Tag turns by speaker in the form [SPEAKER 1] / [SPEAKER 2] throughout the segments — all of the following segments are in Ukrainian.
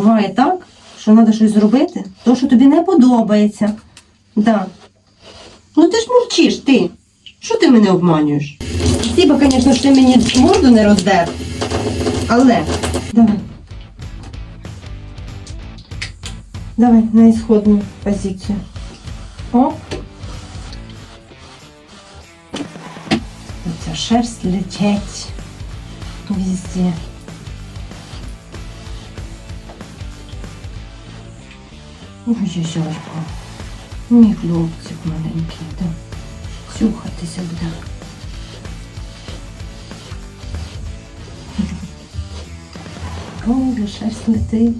[SPEAKER 1] Буває так, що треба щось зробити, то, що тобі не подобається. Да. Ну ти ж мовчиш, ти. Що ти мене обманюєш? Спасибо, звісно, ти мені морду не роздер. Але. Давай. Давай на исходную позицию. Оп. Оця шерсть летять везде. Ой-ой-ой. Мій хлопчик маленький, да. Сюхатися буде. Ой, шерсть летить.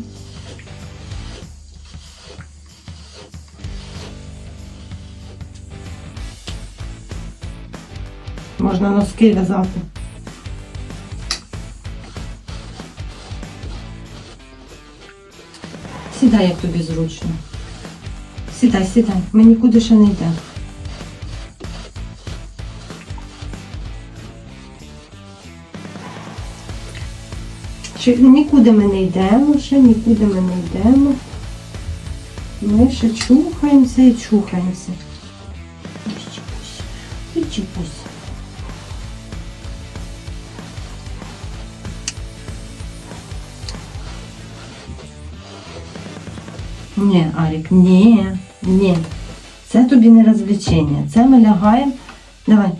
[SPEAKER 1] Можна носки в'язати. Сідай, як тобі зручно. Сідай, сідай. Ми нікуди ще не йдемо. Чи нікуди ми не йдемо, ще нікуди ми не йдемо. Ми ще чухаємося і чухаємося. Відчіпусь, відчіпусь. Ні, Арік, ні, ні. Це тобі не розвлечення. Це ми лягаємо. Давай,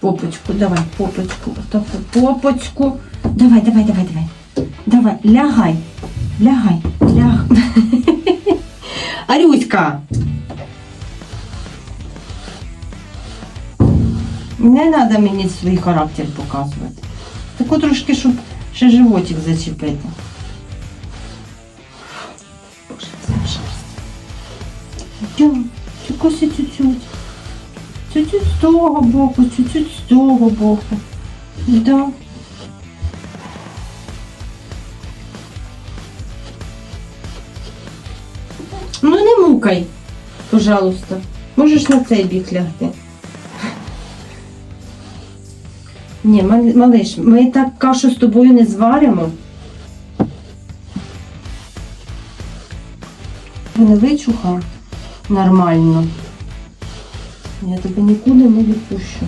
[SPEAKER 1] попочку, давай, попочку, отаку попочку. Давай, давай, давай, давай. Давай, лягай. Лягай, ляг. Арюська. Не треба мені свій характер показувати. Тако трошки, щоб ще животик зачепити. Боже, чекося чуть-чуть. Чуть-чуть з того боку, чуть-чуть з того боку. Да. Ну не мукай, пожалуйста. Можеш на цей бік лягти. Ні, малиш, ми так кашу з тобою не зваримо. Не вичухав нормально. Я тебе нікуди не відпущу.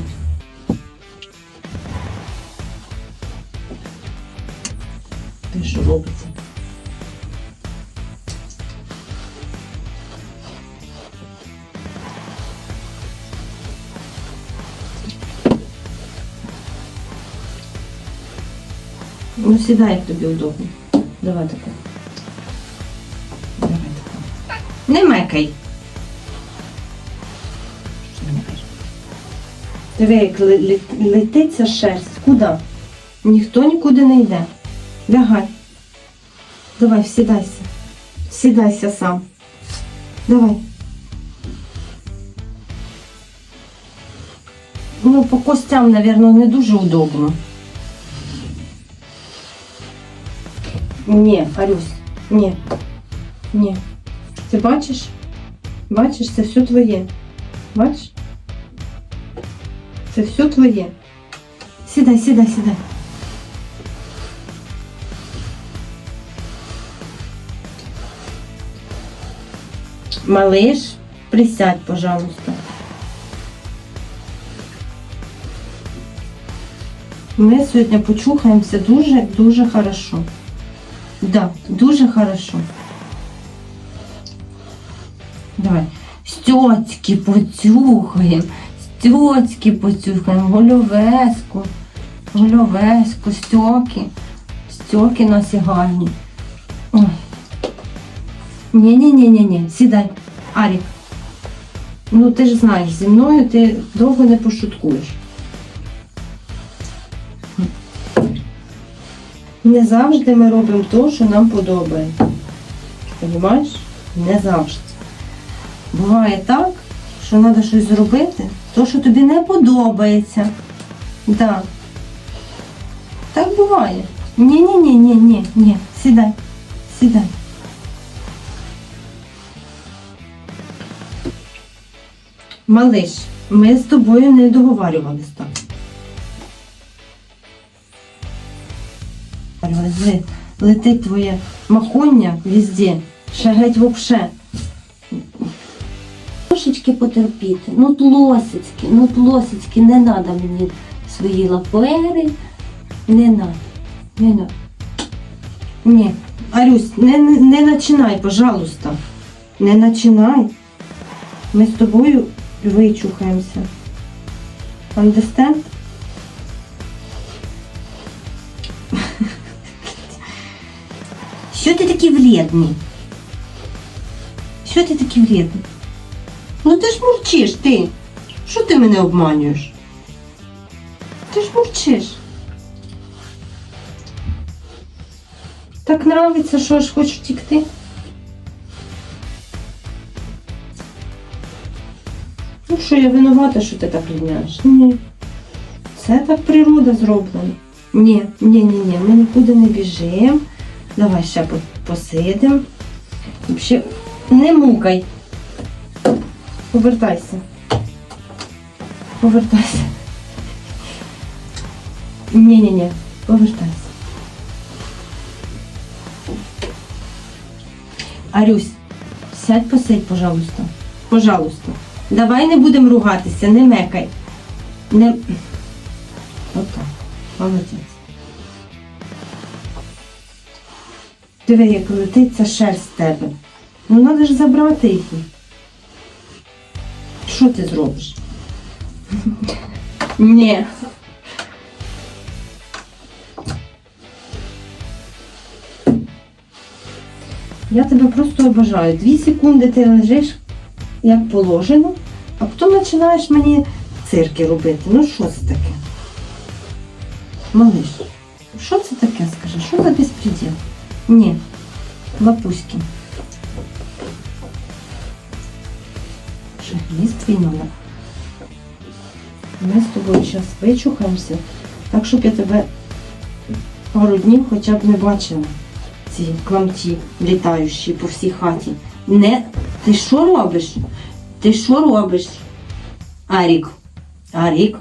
[SPEAKER 1] Ти що робиться? Ну, сідай, тобі удобно. Давай тако. Давай тако. Не мекай. Диви, як ли- ли- летить ця шерсть. Куди? Ніхто нікуди не йде. Лягай. Давай, сідайся. Сідайся сам. Давай. Ну, по костям, мабуть, не дуже удобно. Ні, Арюсь, ні. Ні. Ти бачиш? Бачиш, це все твоє. Бачиш? Це все твоє. Сідай, сідай, сідай. Малиш, присядь, пожалуйста. Ми сьогодні почухаємося дуже-дуже хорошо. Да, дуже хорошо. Давай. Стьоцьки поцюхаємо. Стьоцьки поцюхаємо. Гольовеску. Гольовеску, стьоки. Стьоки у нас і гарні. Ой. Ні-ні-ні-ні-ні. Сідай. Арік. Ну ти ж знаєш, зі мною ти довго не пошуткуєш. Не завжди ми робимо те, що нам подобається. Понимаєш? Не завжди. Буває так, що треба щось зробити, то, що тобі не подобається. Да. Так буває. Ні-ні-ні, ні, ні, ні. Сідай. Сідай. Малиш, ми з тобою не договарювалися так. Летить твоє махоння везде. Геть вообще. Трошечки потерпіти. Ну, тлосицьки, ну тлосицьки, не треба мені свої лапери. Не надо. Не надо. Ні. Арюсь, не, не, не починай, пожалуйста. Не починай. Ми з тобою вичухаємося. Understand? Що ти такий вредний? Що ти такий вредний? Ну ти ж мурчиш, ти. Що ти мене обманюєш? Ти ж мурчиш. Так нравиться, що аж хочеш втікти. Ну що, я винувата, що ти так рівняєш? Ні. Це так природа зроблена. Ні, ні, ні, ні, ми нікуди не біжимо. Давай ще по- посидимо. Взагалі, не мукай. Повертайся. Повертайся. Ні, ні, ні, повертайся. Арюсь, сядь посидь, пожалуйста. Пожалуйста. Давай не будемо ругатися, не мекай. Не... Отак. Молодець. Диви, як летить ця шерсть з тебе. Ну треба ж забрати її. Що ти зробиш? Ні. Я тебе просто обожаю. Дві секунди ти лежиш як положено, а потім починаєш мені цирки робити. Ну що це таке? Малиш, що це таке, скажи? Що за безпреділ? Ні, лапуськи. Твій надо. Ми з тобою зараз вичухаємося, так щоб я тебе пару днів хоча б не бачила. Ці кламті літаючі по всій хаті. Не, ти що робиш? Ти що робиш? Арік, Арік,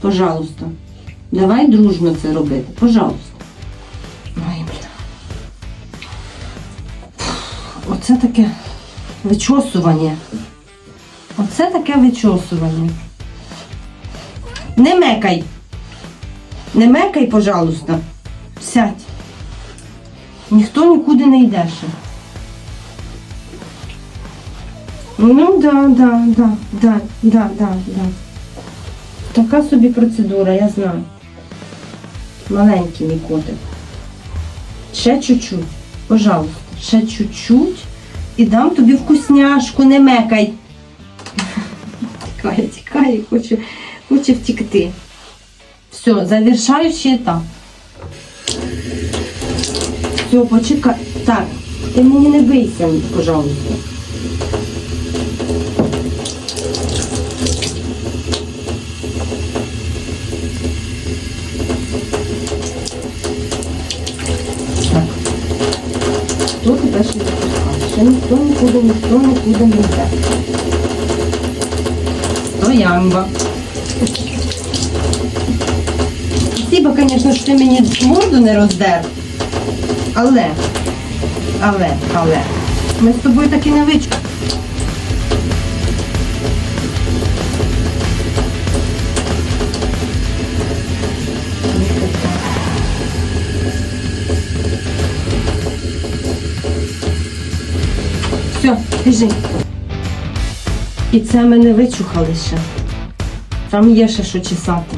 [SPEAKER 1] пожалуйста, давай дружно це робити, пожалуйста. Ой, бля. Оце таке вичосування. Оце таке вичосування. Не мекай. Не мекай, пожалуйста. Сядь. Ніхто нікуди не йде ще. Ну, да, да, да, да, да, да, да. Така собі процедура, я знаю. Маленький мій котик. Ще чуть-чуть, пожалуйста, ще чуть-чуть і дам тобі вкусняшку, не мекай. Тікає, тікає, хоче, хоче втікти. Все, завершаючий етап. Все, почекай. Так, ти мені не бийся, пожалуйста. Так. Ще запускає? Ще ніхто нікуди, ніхто нікуди не йде. Стоямба. Спасибо, звісно, що ти мені морду не роздер. Але, але, але. Ми з тобою так і не вичку. Все, біжи. І це ми не вичухали ще. Там є ще що чесати.